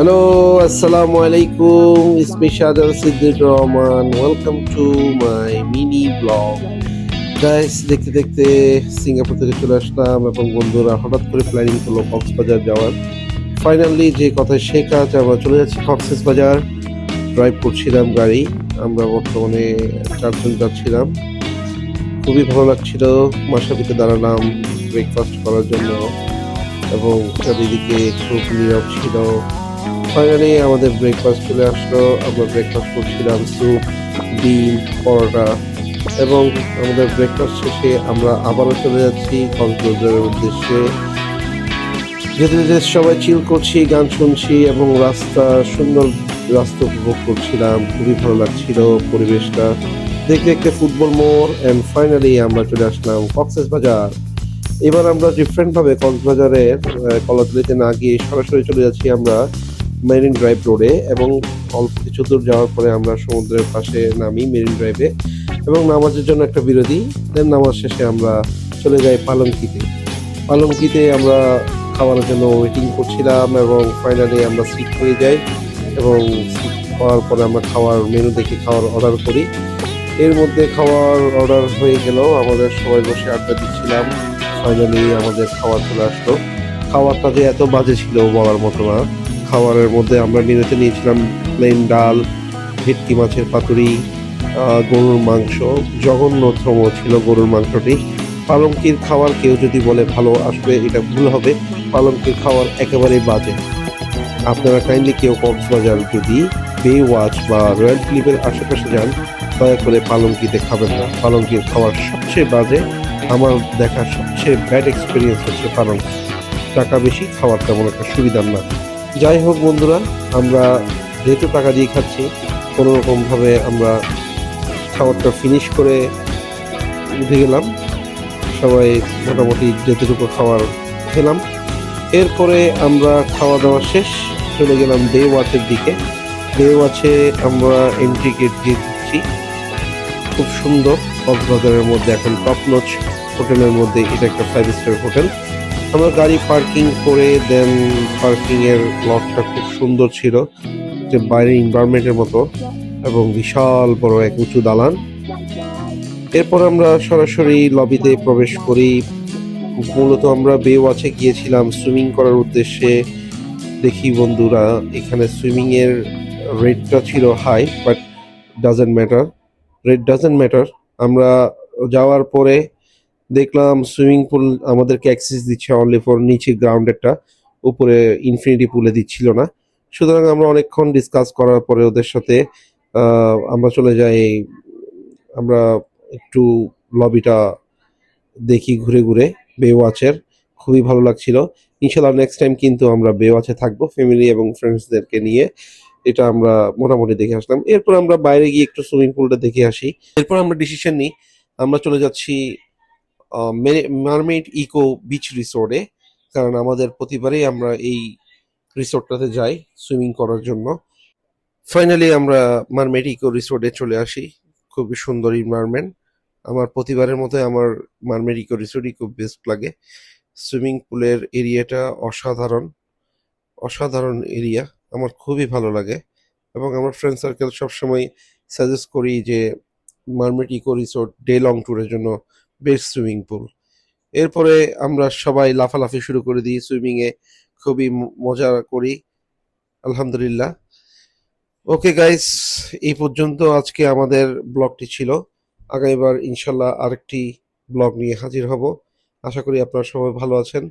Hello আসসালামু আলাইকুম ইসমি Siddique Rahman welcome to my mini vlog guys দেখতে দেখতে সিঙ্গাপুর থেকে চলে আসলাম এবং বন্ধুরা, হঠাৎ করে প্ল্যানিং করল কক্সবাজার যাওয়ার। ফাইনালি যে কথা সে কাজ, আমরা চলে যাচ্ছি কক্সেস বাজার ড্রাইভ করছিলাম গাড়ি। আমরা বর্তমানে চারজন যাচ্ছিলাম। খুবই ভালো লাগছিল। মাসাবিতে দাঁড়ালাম ব্রেকফাস্ট করার জন্য। এবং চারিদিকে খুব নীরব ছিল। ফাইনালি আমাদের ব্রেকফাস্ট চলে আসলো। আমরা ব্রেকফাস্ট করছিলাম স্যুপ ডিম, পরোটা এবং আমাদের ব্রেকফাস্ট শেষে আমরা আবারও চলে যাচ্ছি কক্সবাজারের উদ্দেশ্যে। যেতে যেতে সবাই চিল করছি, গান শুনছি এবং রাস্তা, সুন্দর রাস্তা উপভোগ করছিলাম, খুবই ভালো লাগছিল পরিবেশটা। দেখতে দেখতে ফুটবল মোড় অ্যান্ড ফাইনালি আমরা চলে আসলাম কক্সেস বাজার এবার আমরা ডিফারেন্ট ভাবে কক্সবাজারের কলাতলিতে না গিয়ে সরাসরি চলে যাচ্ছি আমরা। মেরিন ড্রাইভ রোডে এবং অল্প কিছু দূর যাওয়ার পরে আমরা সমুদ্রের পাশে নামি মেরিন ড্রাইভে এবং নামাজের জন্য একটা বিরতি দেন নামাজ শেষে আমরা চলে যাই পালংকিতে পালংকিতে আমরা খাওয়ানোর জন্য ওয়েটিং করছিলাম এবং ফাইনালি আমরা সিট হয়ে যাই এবং সিট পাওয়ার পরে আমরা খাওয়ার মেনু দেখে খাওয়ার অর্ডার করি। এর মধ্যে খাওয়ার অর্ডার হয়ে গেল, আমাদের সবাই বসে আড্ডা দিচ্ছিলাম। ফাইনালি আমাদের খাওয়ার চলে আসলো। খাওয়ারটা যে এত বাজে ছিল বলার মতো না। খাবারের মধ্যে আমরা মেনুতে নিয়েছিলাম প্লেন ডাল, ভেটকি মাছের পাতুরি গরুর মাংস, জঘন্যতম ছিল গরুর মাংসটি। পালঙ্কির খাবার কেউ যদি বলে ভালো আসবে, এটা ভুল হবে। পালঙ্কির খাবার একেবারেই বাজে। আপনারা কাইন্ডলি কেউ কক্সবাজার যদি বে ওয়াচ বা রয়্যাল ফিলিপের আশেপাশে যান, দয়া করে পালঙ্কিতে খাবেন না। পালঙ্কির খাবার সবচেয়ে বাজে। আমার দেখা সবচেয়ে ব্যাড এক্সপিরিয়েন্স হচ্ছে পালঙ্কি। টাকা বেশি খাওয়ার তেমন একটা সুবিধার না। যাই হোক বন্ধুরা, আমরা যেহেতু টাকা দিয়ে খাচ্ছি, কোনো রকমভাবে আমরা খাবারটা ফিনিশ করে উঠে গেলাম। সবাই মোটামুটি যেতেটুকু খাবার খেলাম। এরপরে আমরা খাওয়া দাওয়া শেষ, চলে গেলাম ডে ওয়াচের দিকে। ডে ওয়াচে আমরা এন্ট্রি গেট দিয়ে দিচ্ছি খুব সুন্দর, কক্সবাজারের মধ্যে এখন টপ নচ হোটেলের মধ্যে এটা একটা ফাইভ স্টার হোটেল। আমরা গাড়ি পার্কিং করে দেন পার্কিং এর লটটা খুব সুন্দর ছিল, যে বাইরের এনভায়রনমেন্টের মতো এবং বিশাল বড় এক উঁচু দালান। এরপর আমরা সরাসরি লবিতে প্রবেশ করি। মূলত আমরা বে ওয়াচে গিয়েছিলাম সুইমিং করার উদ্দেশ্যে। দেখি বন্ধুরা, এখানে সুইমিং এর রেটটা ছিল high but doesn't matter rate doesn't matter আমরা যাওয়ার পরে দেখলাম সুইমিং পুল আমাদেরকে অ্যাক্সেস দিচ্ছে অনলি ফর নিচে গ্রাউন্ডেরটা উপরে ইনফিনিটি পুলে দিচ্ছিল না। সুতরাং আমরা অনেকক্ষণ ডিসকাস করার পরে ওদের সাথে আমরা চলে যাই, আমরা একটু লবিটা দেখি ঘুরে ঘুরে বে ওয়াচের খুবই ভালো লাগছিল। ইনশাল্লাহ নেক্সট টাইম কিন্তু আমরা বে ওয়াচে থাকব ফ্যামিলি এবং ফ্রেন্ডসদেরকে নিয়ে। এটা আমরা মোটামুটি দেখে আসলাম। এরপর আমরা বাইরে গিয়ে একটু সুইমিং পুলটা দেখে আসি। এরপর আমরা ডিসিশন নিই। আমরা চলে যাচ্ছি মারমেড ইকো বিচ রিসোর্টে, কারণ আমাদের প্রতিবারেই আমরা এই রিসোর্টটাতে যাই সুইমিং করার জন্য। ফাইনালি আমরা মারমেড ইকো রিসোর্টে চলে আসি। খুবই সুন্দর এনভায়রনমেন্ট আমার প্রতিবারের মতো আমার মারমেড ইকো রিসোর্টই খুব বেস্ট লাগে। সুইমিং পুলের এরিয়াটা অসাধারণ অসাধারণ এরিয়া। আমার খুবই ভালো লাগে। এবং আমার ফ্রেন্ড সার্কেল সবসময় সাজেস্ট করি যে mermaid eco resort day long ট্যুরের জন্য বেস্ট সুইমিং পুল এরপরে আমরা সবাই লাফালাফি শুরু করে দিই সুইমিং এ খুবই মজা করি, আলহামদুলিল্লাহ। ওকে গাইস এই পর্যন্ত আজকে আমাদের ব্লগটি ছিল। আগামীবার ইনশাল্লাহ আরেকটি ব্লগ নিয়ে হাজির হব। আশা করি আপনারা সবাই ভালো আছেন,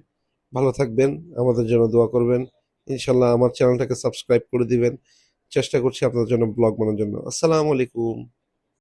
ভালো থাকবেন, আমাদের জন্য দোয়া করবেন। ইনশাল্লাহ আমার চ্যানেলটাকে সাবস্ক্রাইব করে দিবেন। চেষ্টা করছি আপনাদের জন্য ব্লগ বানানোর জন্য। আসসালামু আলাইকুম।